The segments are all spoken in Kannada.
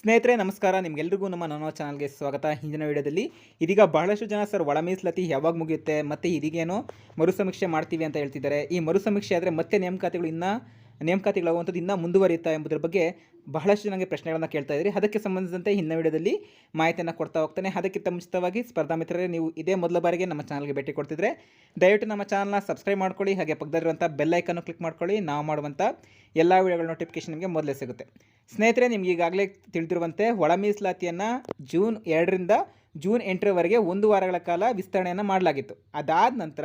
ಸ್ನೇಹಿತರೆ, ನಮಸ್ಕಾರ. ನಿಮ್ಗೆಲ್ರಿಗೂ ನಮ್ಮ ನನ್ನ ಚಾನಲ್ಗೆ ಸ್ವಾಗತ. ಹಿಂದಿನ ವಿಡಿಯೋದಲ್ಲಿ ಇದೀಗ ಬಹಳಷ್ಟು ಜನ ಸರ್ ಒಳ ಮೀಸಲಾತಿ ಯಾವಾಗ ಮುಗಿಯುತ್ತೆ, ಮತ್ತು ಇದೀಗೇನೋ ಮರುಸಮೀಕ್ಷೆ ಮಾಡ್ತೀವಿ ಅಂತ ಹೇಳ್ತಿದ್ದಾರೆ. ಈ ಮರುಸಮೀಕ್ಷೆ ಆದರೆ ಮತ್ತೆ ನೇಮಕಾತಿಗಳು ಇನ್ನೂ ನೇಮಕಾತಿಗಳಾಗುವಂಥದ್ದು ಇನ್ನೂ ಮುಂದುವರಿಯುತ್ತಾ ಎಂಬುದರ ಬಗ್ಗೆ ಬಹಳಷ್ಟು ನನಗೆ ಪ್ರಶ್ನೆಗಳನ್ನು ಕೇಳ್ತಾ ಇದ್ದೀರಿ ಅದಕ್ಕೆ ಸಂಬಂಧಿಸಿದಂತೆ ಹಿಂದಿನ ವಿಡಿಯೋದಲ್ಲಿ ಮಾಹಿತಿಯನ್ನು ಕೊಡ್ತಾ ಹೋಗ್ತಾನೆ. ಅದಕ್ಕಿಂತ ಮುಂಚಿತವಾಗಿ ಸ್ಪರ್ಧಾ ಮಿತ್ರರೇ, ನೀವು ಇದೇ ಮೊದಲ ಬಾರಿಗೆ ನಮ್ಮ ಚಾನಲ್ಗೆ ಭೇಟಿ ಕೊಡ್ತಿದ್ರೆ ದಯವಿಟ್ಟು ನಮ್ಮ ಚಾನಲ್ನ ಸಬ್ಸ್ಕ್ರೈಬ್ ಮಾಡ್ಕೊಳ್ಳಿ, ಹಾಗೆ ಪಕ್ಕದಲ್ಲಿರುವಂಥ ಬೆಲ್ಲೈಕನ್ನು ಕ್ಲಿಕ್ ಮಾಡ್ಕೊಳ್ಳಿ. ನಾವು ಮಾಡುವಂಥ ಎಲ್ಲ ವಿಡಿಯೋಗಳ ನೋಟಿಫಿಕೇಶನ್ ನಿಮಗೆ ಮೊದಲೇ ಸಿಗುತ್ತೆ. ಸ್ನೇಹಿತರೆ, ನಿಮ್ಗೆ ಈಗಾಗಲೇ ತಿಳಿದಿರುವಂತೆ ಒಳ ಮೀಸಲಾತಿಯನ್ನು ಜೂನ್ ಎರಡರಿಂದ ಜೂನ್ ಎಂಟರವರೆಗೆ ಒಂದು ವಾರಗಳ ಕಾಲ ವಿಸ್ತರಣೆಯನ್ನು ಮಾಡಲಾಗಿತ್ತು. ಅದಾದ ನಂತರ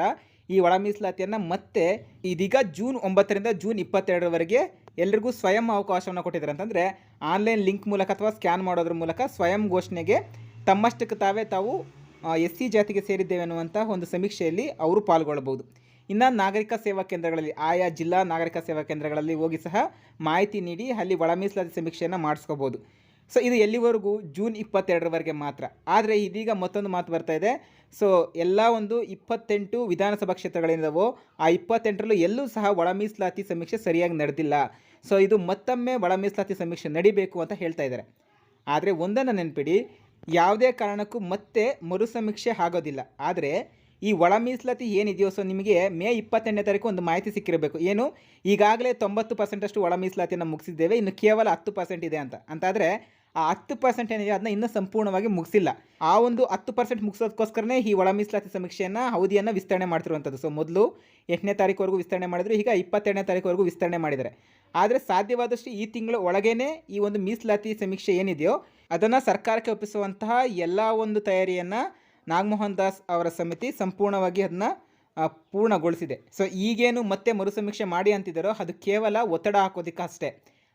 ಈ ಒಳ ಮೀಸಲಾತಿಯನ್ನು ಮತ್ತೆ ಇದೀಗ ಜೂನ್ ಒಂಬತ್ತರಿಂದ ಜೂನ್ ಇಪ್ಪತ್ತೆರಡರವರೆಗೆ ಎಲ್ರಿಗೂ ಸ್ವಯಂ ಅವಕಾಶವನ್ನು ಕೊಟ್ಟಿದ್ದಾರೆ. ಅಂತಂದರೆ ಆನ್ಲೈನ್ ಲಿಂಕ್ ಮೂಲಕ ಅಥವಾ ಸ್ಕ್ಯಾನ್ ಮಾಡೋದ್ರ ಮೂಲಕ ಸ್ವಯಂ ಘೋಷಣೆಗೆ ತಮ್ಮಷ್ಟಕ್ಕೆ ತಾವೇ ತಾವು ಎಸ್ ಸಿ ಜಾತಿಗೆ ಸೇರಿದ್ದೇವೆ ಅನ್ನುವಂಥ ಒಂದು ಸಮೀಕ್ಷೆಯಲ್ಲಿ ಅವರು ಪಾಲ್ಗೊಳ್ಳಬಹುದು. ಇನ್ನು ನಾಗರಿಕ ಸೇವಾ ಕೇಂದ್ರಗಳಲ್ಲಿ, ಆಯಾ ಜಿಲ್ಲಾ ನಾಗರಿಕ ಸೇವಾ ಕೇಂದ್ರಗಳಲ್ಲಿ ಹೋಗಿ ಸಹ ಮಾಹಿತಿ ನೀಡಿ ಅಲ್ಲಿ ಒಳ ಮೀಸಲಾತಿ ಸಮೀಕ್ಷೆಯನ್ನು ಮಾಡಿಸ್ಕೋಬೋದು ಸೊ ಇದು ಎಲ್ಲಿವರೆಗೂ? ಜೂನ್ ಇಪ್ಪತ್ತೆರಡರವರೆಗೆ ಮಾತ್ರ. ಆದರೆ ಇದೀಗ ಮತ್ತೊಂದು ಮಾತು ಬರ್ತಾ ಇದೆ. ಸೊ ಎಲ್ಲ ಒಂದು ಇಪ್ಪತ್ತೆಂಟು ವಿಧಾನಸಭಾ ಕ್ಷೇತ್ರಗಳೇನಿದಾವೋ ಆ ಇಪ್ಪತ್ತೆಂಟರಲ್ಲೂ ಎಲ್ಲೂ ಸಹ ಒಳ ಮೀಸಲಾತಿ ಸಮೀಕ್ಷೆ ಸರಿಯಾಗಿ ನಡೆದಿಲ್ಲ. ಸೊ ಇದು ಮತ್ತೊಮ್ಮೆ ಒಳ ಮೀಸಲಾತಿ ಸಮೀಕ್ಷೆ ನಡಿಬೇಕು ಅಂತ ಹೇಳ್ತಾ ಇದ್ದಾರೆ. ಆದರೆ ಒಂದನ್ನು ನೆನಪಿಡಿ. ಯಾವುದೇ ಕಾರಣಕ್ಕೂ ಮತ್ತೆ ಮರು ಸಮೀಕ್ಷೆ ಆಗೋದಿಲ್ಲ. ಆದರೆ ಈ ಒಳ ಮೀಸಲಾತಿ ಏನಿದೆಯೋ ಸೊ ನಿಮಗೆ ಮೇ ಇಪ್ಪತ್ತೆಂಟನೇ ತಾರೀಕು ಒಂದು ಮಾಹಿತಿ ಸಿಕ್ಕಿರಬೇಕು. ಏನು? ಈಗಾಗಲೇ ತೊಂಬತ್ತು ಪರ್ಸೆಂಟಷ್ಟು ಒಳ ಮೀಸಲಾತಿಯನ್ನು ಮುಗಿಸಿದ್ದೇವೆ. ಇನ್ನು ಕೇವಲ ಹತ್ತು ಪರ್ಸೆಂಟ್ ಇದೆ ಅಂತ. ಅಂತಾದರೆ ಆ ಹತ್ತು ಪರ್ಸೆಂಟ್ ಏನಿದೆ ಅದನ್ನ ಇನ್ನೂ ಸಂಪೂರ್ಣವಾಗಿ ಮುಗಿಸಿಲ್ಲ. ಆ ಒಂದು ಹತ್ತು ಪರ್ಸೆಂಟ್ ಮುಗಿಸೋದಕ್ಕೋಸ್ಕರನೇ ಈ ಒಳ ಮೀಸಲಾತಿ ಸಮೀಕ್ಷೆಯನ್ನು ಅವಧಿಯನ್ನು ವಿಸ್ತರಣೆ ಮಾಡ್ತಿರುವಂಥದ್ದು. ಸೊ ಮೊದಲು ಎಂಟನೇ ತಾರೀಕುವರೆಗೂ ವಿಸ್ತರಣೆ ಮಾಡಿದ್ರು, ಈಗ ಇಪ್ಪತ್ತೆರಡನೇ ತಾರೀಕುವರೆಗೂ ವಿಸ್ತರಣೆ ಮಾಡಿದ್ದಾರೆ. ಆದರೆ ಸಾಧ್ಯವಾದಷ್ಟು ಈ ತಿಂಗಳ ಒಳಗೇನೆ ಈ ಒಂದು ಮೀಸಲಾತಿ ಸಮೀಕ್ಷೆ ಏನಿದೆಯೋ, ಅದನ್ನು ಸರ್ಕಾರಕ್ಕೆ ಒಪ್ಪಿಸುವಂತಹ ಎಲ್ಲ ಒಂದು ತಯಾರಿಯನ್ನು ನಾಗಮೋಹನ್ ದಾಸ್ ಅವರ ಸಮಿತಿ ಸಂಪೂರ್ಣವಾಗಿ ಅದನ್ನ ಪೂರ್ಣಗೊಳಿಸಿದೆ. ಸೊ ಈಗೇನು ಮತ್ತೆ ಮರುಸಮೀಕ್ಷೆ ಮಾಡಿ ಅಂತಿದ್ದಾರೋ ಅದು ಕೇವಲ ಒತ್ತಡ ಹಾಕೋದಕ್ಕೆ ಅಷ್ಟೇ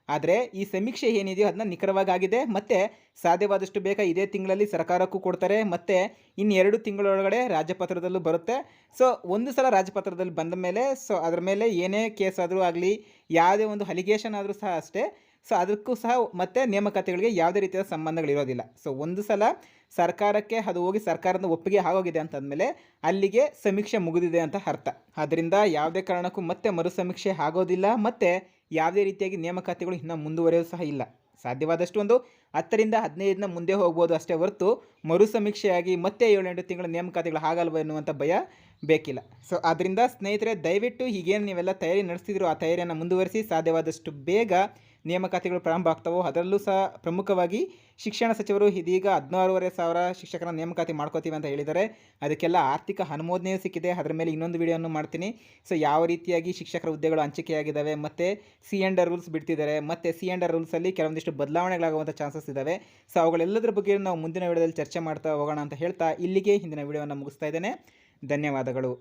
ಆದರೆ ಈ ಸಮೀಕ್ಷೆ ಏನಿದೆಯೋ ಅದನ್ನ ನಿಖರವಾಗಿ ಆಗಿದೆ ಮತ್ತು ಸಾಧ್ಯವಾದಷ್ಟು ಬೇಗ ಇದೇ ತಿಂಗಳಲ್ಲಿ ಸರ್ಕಾರಕ್ಕೂ ಕೊಡ್ತಾರೆ. ಮತ್ತು ಇನ್ನು ಎರಡು ತಿಂಗಳೊಳಗಡೆ ರಾಜ್ಯಪತ್ರದಲ್ಲೂ ಬರುತ್ತೆ. ಸೊ ಒಂದು ಸಲ ರಾಜ್ಯಪತ್ರದಲ್ಲಿ ಬಂದ ಮೇಲೆ ಸೊ ಅದರ ಮೇಲೆ ಏನೇ ಕೇಸ್ ಆದರೂ ಆಗಲಿ, ಯಾವುದೇ ಒಂದು ಅಲಿಗೇಷನ್ ಆದರೂ ಸಹ ಅಷ್ಟೇ ಸೊ ಅದಕ್ಕೂ ಸಹ ಮತ್ತೆ ನೇಮಕಾತಿಗಳಿಗೆ ಯಾವುದೇ ರೀತಿಯ ಸಂಬಂಧಗಳಿರೋದಿಲ್ಲ ಸೊ ಒಂದು ಸಲ ಸರ್ಕಾರಕ್ಕೆ ಅದು ಹೋಗಿ ಸರ್ಕಾರದ ಒಪ್ಪಿಗೆ ಆಗೋಗಿದೆ ಅಂತಂದಮೇಲೆ ಅಲ್ಲಿಗೆ ಸಮೀಕ್ಷೆ ಮುಗಿದಿದೆ ಅಂತ ಅರ್ಥ. ಆದ್ದರಿಂದ ಯಾವುದೇ ಕಾರಣಕ್ಕೂ ಮತ್ತೆ ಮರು ಸಮೀಕ್ಷೆ ಆಗೋದಿಲ್ಲ, ಮತ್ತು ಯಾವುದೇ ರೀತಿಯಾಗಿ ನೇಮಕಾತಿಗಳು ಇನ್ನೂ ಮುಂದುವರೆಯೋದು ಸಹ ಇಲ್ಲ. ಸಾಧ್ಯವಾದಷ್ಟು ಒಂದು ಹತ್ತರಿಂದ ಹದಿನೈದನ ಮುಂದೆ ಹೋಗ್ಬೋದು ಅಷ್ಟೇ ಹೊರತು ಮರು ಸಮೀಕ್ಷೆಯಾಗಿ ಮತ್ತೆ ಏಳೆಂಟು ತಿಂಗಳ ನೇಮಕಾತಿಗಳು ಆಗಲ್ವ ಎನ್ನುವಂಥ ಭಯ ಬೇಕಿಲ್ಲ. ಸೊ ಆದ್ದರಿಂದ ಸ್ನೇಹಿತರೆ, ದಯವಿಟ್ಟು ಹೀಗೇನು ನೀವೆಲ್ಲ ತಯಾರಿ ನಡೆಸ್ತಿದ್ರು ಆ ತಯಾರಿಯನ್ನು ಮುಂದುವರಿಸಿ ಸಾಧ್ಯವಾದಷ್ಟು ಬೇಗ ನೇಮಕಾತಿಗಳು ಪ್ರಾರಂಭ ಆಗ್ತವೋ, ಅದರಲ್ಲೂ ಸಹ ಪ್ರಮುಖವಾಗಿ ಶಿಕ್ಷಣ ಸಚಿವರು ಇದೀಗ ಹದಿನಾರೂವರೆ ಸಾವಿರ ಶಿಕ್ಷಕರ ನೇಮಕಾತಿ ಮಾಡ್ಕೋತೀವಿ ಅಂತ ಹೇಳಿದ್ದಾರೆ. ಅದಕ್ಕೆಲ್ಲ ಆರ್ಥಿಕ ಅನುಮೋದನೆಯೂ ಸಿಕ್ಕಿದೆ. ಅದರ ಮೇಲೆ ಇನ್ನೊಂದು ವಿಡಿಯೋನು ಮಾಡ್ತೀನಿ. ಸೊ ಯಾವ ರೀತಿಯಾಗಿ ಶಿಕ್ಷಕರ ಹುದ್ದೆಗಳು ಹಂಚಿಕೆಯಾಗಿದ್ದಾವೆ ಮತ್ತು ಸಿ ಎಂಡ್ ರೂಲ್ಸ್ ಬಿಡ್ತಿದ್ದಾರೆ, ಮತ್ತು ಸಿ ಎಂಡ್ ರೂಲ್ಸಲ್ಲಿ ಕೆಲವೊಂದಿಷ್ಟು ಬದಲಾವಣೆಗಳಾಗುವಂಥ ಚಾನ್ಸಸ್ ಇದ್ದಾವೆ. ಸೊ ಅವುಗಳೆಲ್ಲದರ ಬಗ್ಗೆ ನಾವು ಮುಂದಿನ ವಿಡಿಯೋದಲ್ಲಿ ಚರ್ಚೆ ಮಾಡ್ತಾ ಹೋಗೋಣ ಅಂತ ಹೇಳ್ತಾ ಇಲ್ಲಿಗೆ ಹಿಂದಿನ ವಿಡಿಯೋವನ್ನು ಮುಗಿಸ್ತಾ ಇದ್ದೇನೆ. ಧನ್ಯವಾದಗಳು.